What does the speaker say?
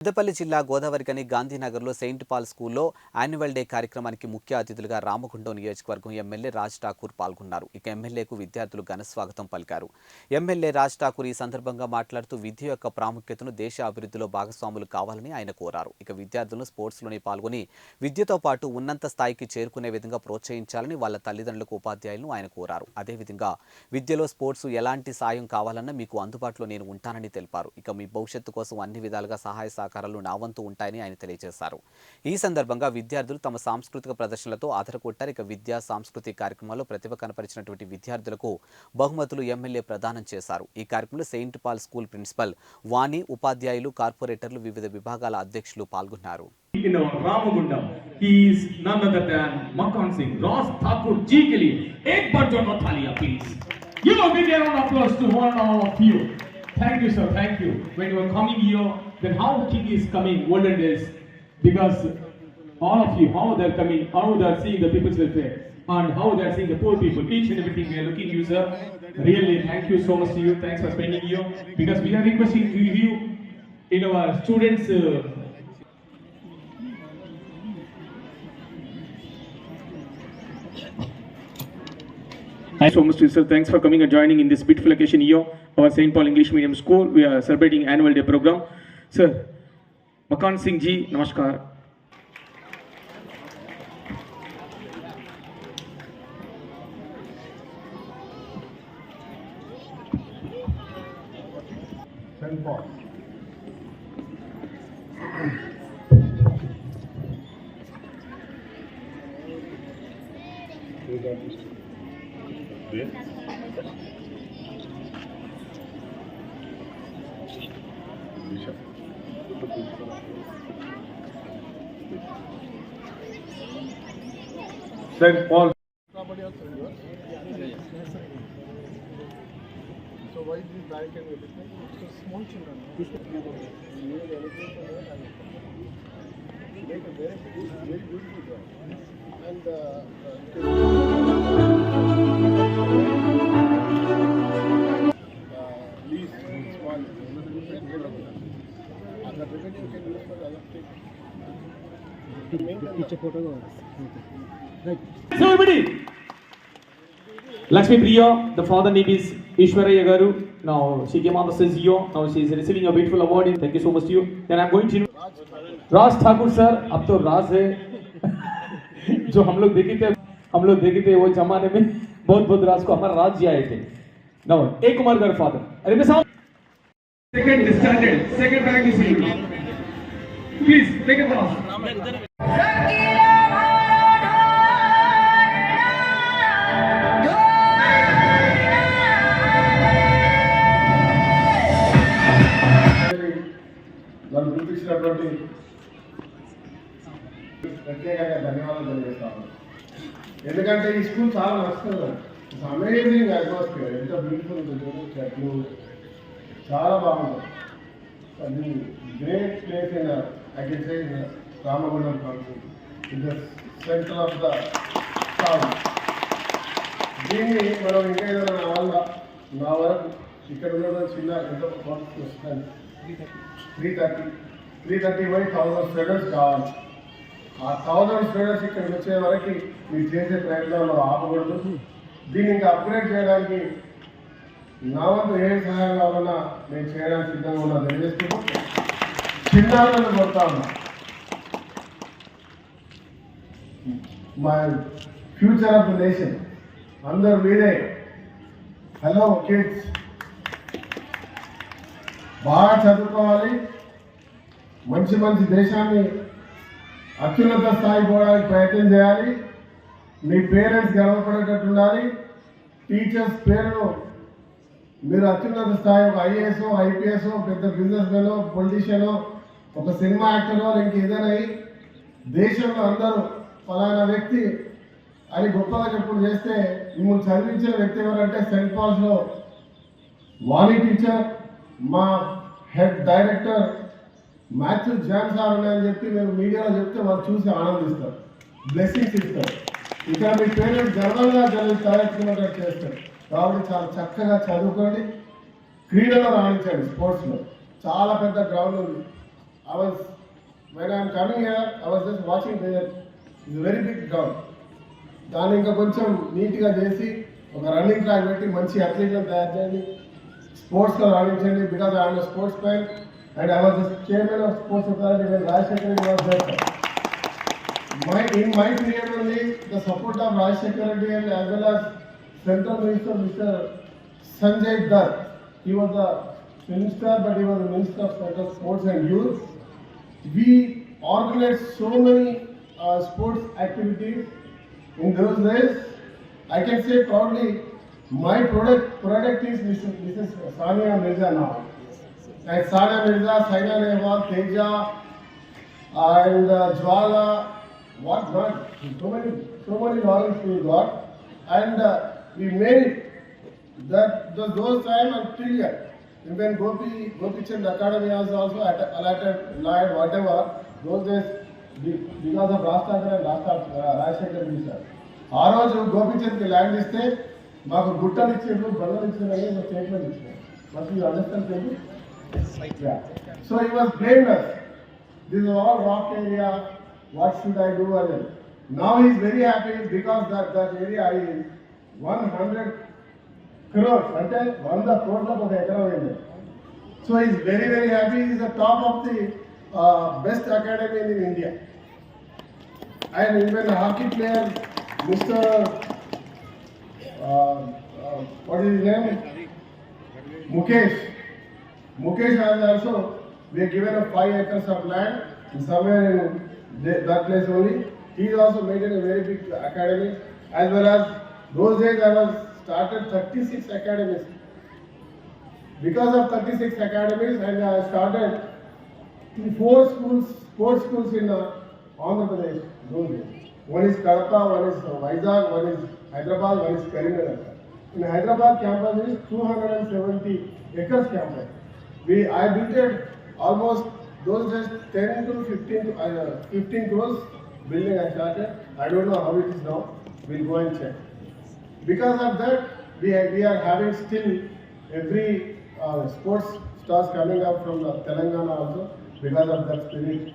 పెద్దపల్లి జిల్లా గోదావరికని గాంధీనగర్లో Saint Paul స్కూల్లో యాన్యువల్ డే కార్యక్రమానికి ముఖ్య అతిథులుగా రామగుండం నియోజకవర్గం ఎమ్మెల్యే రాజ్ ఠాకూర్ పాల్గొన్నారు. ఇక ఎమ్మెల్యేకు విద్యార్థులు ఘన స్వాగతం పలికారు. ఎమ్మెల్యే రాజ్ ఠాకూర్ ఈ సందర్భంగా మాట్లాడుతూ విద్య యొక్క ప్రాముఖ్యతను దేశ అభివృద్ధిలో భాగస్వాములు కావాలని ఆయన కోరారు. ఇక విద్యార్థులను స్పోర్ట్స్లోనే పాల్గొని విద్యతో పాటు ఉన్నత స్థాయికి చేరుకునే విధంగా ప్రోత్సహించాలని వాళ్ళ తల్లిదండ్రులకు ఉపాధ్యాయులను ఆయన కోరారు. అదేవిధంగా విద్యలో స్పోర్ట్స్ ఎలాంటి సాయం కావాలన్నా మీకు అందుబాటులో నేను ఉంటానని తెలిపారు. ఇక మీ భవిష్యత్తు కోసం అన్ని విధాలుగా సహాయ సహకారాలు నా వంతు ఉంటాయని ఆయన తెలియజేశారు. ఈ సందర్భంగా విద్యార్థులు తమ సాంస్కృతిక ప్రదర్శనలతో ఆధారకొట్టారు ఇక విద్యా సాంస్కృతిక కార్యక్రమాల్లో ప్రతిభ కనపరిచినటువంటి విద్యార్థులకు బహుమతులు ఎమ్మెల్యే ప్రదానం చేశారు. ఈ కార్యక్రమంలో saint Paul school principal Vani ఉపాధ్యాయులు కార్పొరేటర్లు వివిధ విభాగాల అధ్యక్షులు పాల్గొన్నారు. you know we applause to one and all of you thank you sir. Thank you. When you are coming here then how King is coming olden days because all of you, how they're coming, how they're seeing the people's welfare and how they're seeing the poor people. Each and everything we are looking you, sir. Really, thank you so much to you. Thanks for spending here because we are requesting to you in our students. Uh, Thanks so much, sir. Thanks for coming and joining in this beautiful occasion here, our St. Paul English Medium School. We are celebrating annual day program. Sir Makan Singh ji नमस्कार St. Paul. So why this barricade? It's a small children. And uh, uh So everybody, Lakshmi Priya, the father name is Ishwaraya Garu. Now she came on the stage here. Now she is receiving a beautiful award. Thank you so much to you. Then I'm going to Raj Thakur sir अब तो राज है जो हम लोग देखे थे हम लोग देखे थे वो जमाने में बहुत बहुत राज को हमारा राज आए थे नो ए कुमार गाరు फादर अरे मैं साहब second standard second rank is please take it ప్రత్యేకంగా ధన్యవాదాలు తెలియజేస్తాను. ఎందుకంటే ఈ స్కూల్ చాలా నచ్చుతుంది. అమేజింగ్ అట్మాస్ఫియర్ ఎంత బ్యూటిఫుల్ ఉంటుంది చెట్లు. చాలా బాగుంటుంది అది గ్రేట్ ప్లేస్ అయినా I can say in Ramagundam council in the centre of the town దీన్ని మనం ఇంకా ఏదైనా నా నా వరకు ఇక్కడ ఉన్న చిన్న ఎంత కాస్ట్ వస్తుంది? త్రీ థర్టీ త్రీ థర్టీ పోయి థౌజండ్ స్టూడెంట్స్ కావాలి. ఆ థౌజండ్ స్టూడెంట్స్ ఇక్కడికి వచ్చే వరకు మీరు చేసే ప్రయత్నాలు ఆపకూడదు. దీన్ని ఇంకా అప్గ్రేడ్ చేయడానికి నా వంతు ఏ సహాయం కావాలన్నా నేను చేయడానికి సిద్ధంగా ఉన్నా. తెలియజేస్తున్నాను జిల్లాలను కొడతా ఉన్నా. మా ఫ్యూచర్ ఆఫ్ ద నేషన్ అందరు మీరే. హలో కిడ్స్ బాగా చదువుకోవాలి. మంచి మంచి దేశాన్ని అత్యున్నత స్థాయి పోవడానికి ప్రయత్నం చేయాలి. మీ పేరెంట్స్ గర్వపడేటట్టు ఉండాలి. టీచర్స్ పేరును మీరు అత్యున్నత స్థాయి ఒక ఐఏఎస్ ఐపీఎస్ పెద్ద బిజినెస్ మ్యాన్ పొలిటీషియన్ ఒక సినిమా యాక్టరో ఇంక ఏదైనా దేశంలో అందరూ ఫలానా వ్యక్తి అని గొప్పగా చెప్పుడు చేస్తే మిమ్మల్ని చదివించిన వ్యక్తి ఎవరంటే సెంట్ పాల్స్లో వాణి టీచర్ మా head director Matthew John sir ఉన్నాయని చెప్పి మేము మీడియాలో చెప్తే వాళ్ళు చూసి ఆనందిస్తారు. బ్లెస్సింగ్స్ ఇస్తారు. ఇక్కడ మీ పేరెంట్స్ గర్వంగా జల్లి తలెత్తుకున్నట్టు చేస్తారు. కాబట్టి చాలా చక్కగా చదువుకోండి. క్రీడలో రాణించండి స్పోర్ట్స్లో. చాలా పెద్ద గ్రౌండ్ ఉంది. I was, when I'm coming here, I was just watching there. It's a very big ground. దాన్ని ఇంకా కొంచెం నీట్గా చేసి ఒక రన్నింగ్ ట్రాక్ పెట్టి మంచి అథ్లీట్లను తయారు చేయండి స్పోర్ట్స్లో రాణించండి because I'm sportsman and I was chairman of sports authority Rajasekhar Reddy was there my in my period only the support of Rajshekar Reddy and as well as Central Minister Mr. Sanjay Dutt. He was the minister, but he was the minister of Central Sports and Youth. We organized so many uh, sports activities in those days. I can say proudly, my product product is Mrs. Mrs. Sania Mirza now. And Sania Mirza, Saina Nehwal, Teja, and uh, Jwala, what not? So many, so many laurels we got, and uh, we made it. That those time until yet. Even Gopi Gopi academy Academy has also allotted land, whatever, those days, because of Rasthagar and Rajshekhar Mishra. ఆ రోజు గోపిచంద్కి land ఇస్తే మాకు గుట్టలు ఇచ్చిండ్రు బల్లలు ఇచ్చిండ్రు అని ఒక స్టేట్మెంట్ ఇచ్చినారు but you understand Telugu so he was blameless this all rock area what should I do అని now is very happy because that that area I one hundred crores. అంటే వంద కోట్లకు ఒక ఎకరం అయింది so is very very happy is the top of the best academy in India and even hockey player mister what is name Mukesh. Mukesh has also, we are given a five acres of land somewhere in the- that place only. He is also made it a very big academy as well as those days I was started thirty-six academies. Because of thirty-six academies and I started in four schools, sports schools in uh, Andhra Pradesh. days. One is Kadapa, one is uh, Vizag, one is Hyderabad, one is Karimnagar. In Hyderabad campus is 270 acres campus. We, I built it almost those days 10 to 15, uh, 15 crores building I started. I don't know how it is now. We'll go and check. Because of that, we are, we are having still every uh, sports stars coming up from the Telangana also because of that spirit